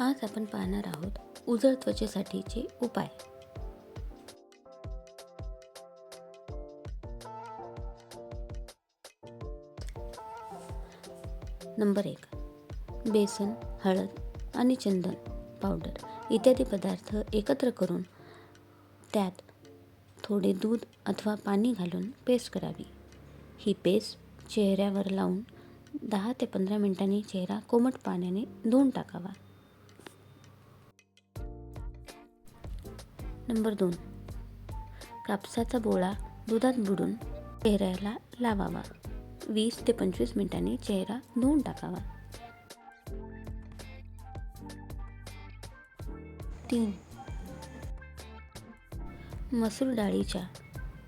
आज आपण पाहणार आहोत उजळ त्वचेसाठीचे उपाय. नंबर एक बेसन हळद आणि चंदन पावडर इत्यादी पदार्थ एकत्र करून त्यात थोडे दूध अथवा पाणी घालून पेस्ट करावी. ही पेस्ट चेहऱ्यावर लावून दहा ते पंधरा मिनिटांनी चेहरा कोमट पाण्याने धुवून टाकावा. नंबर दोन. कापसाचा बोळा दुधात बुडून चेहऱ्याला लावावा. वीस ते पंचवीस मिनिटांनी चेहरा धुवून टाकावा. तीन. मसूर डाळीच्या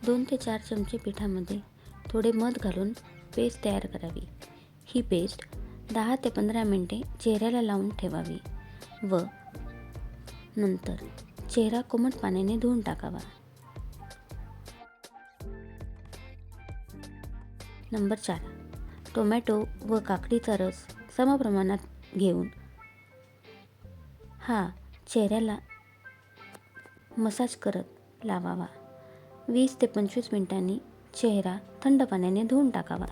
दोन ते चार चमचे पिठामध्ये थोडे मध घालून पेस्ट तयार करावी. ही पेस्ट दहा ते पंधरा मिनटे चेहऱ्याला लावून ठेवावी व नंतर चेहरा कोमट पाण्याने धुवून टाकावा. नंबर चार. टोमॅटो व काकडीचा रस समप्रमाणात घेऊन हा चेहऱ्याला मसाज करत लावावा. वीस ते पंचवीस मिनिटांनी चेहरा थंड पाण्याने धुवून टाकावा.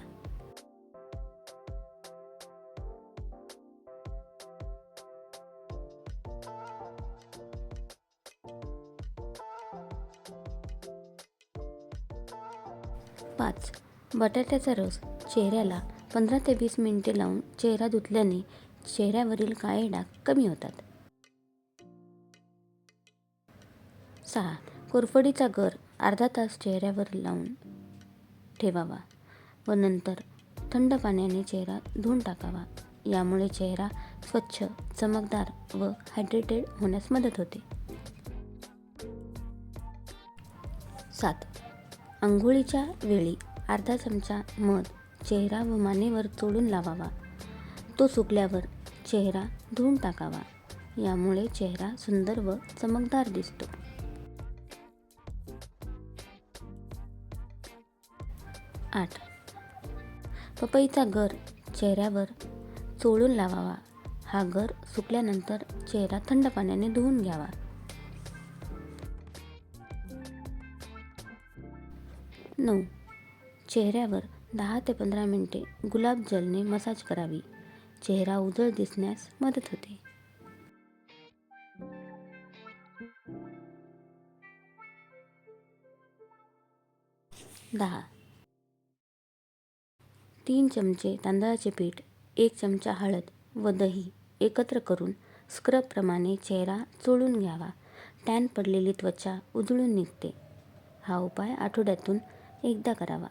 पाच. बटाट्याचा रस चेहऱ्याला पंधरा ते वीस मिनिटे लावून चेहरा धुतल्याने चेहऱ्यावरील काळे डाग कमी होतात. सहा. कोरफडीचा गर अर्धा तास चेहऱ्यावर लावून ठेवावा व नंतर थंड पाण्याने चेहरा धुवून टाकावा. यामुळे चेहरा स्वच्छ चमकदार व हायड्रेटेड होण्यास मदत होते. सात. आंघोळीच्या वेळी अर्धा चमचा मध चेहरा व मानेवर चोळून लावावा. तो सुकल्यावर चेहरा धुवून टाकावा. यामुळे चेहरा सुंदर व चमकदार दिसतो. आठ. पपईचा गर चेहऱ्यावर चोळून लावावा. हा गर सुकल्यानंतर चेहरा थंड पाण्याने धुवून घ्यावा. नऊ. चेहऱ्यावर दहा ते पंधरा मिनिटे गुलाबजलने मसाज करावी. चेहरा उजळ दिसण्यास मदत होते. दहा. तीन चमचे तांदळाचे पीठ एक चमचा हळद व दही एकत्र करून स्क्रबप्रमाणे चेहरा चोळून घ्यावा. टॅन पडलेली त्वचा उजळून निघते. हा उपाय आठवड्यातून एकदा करावा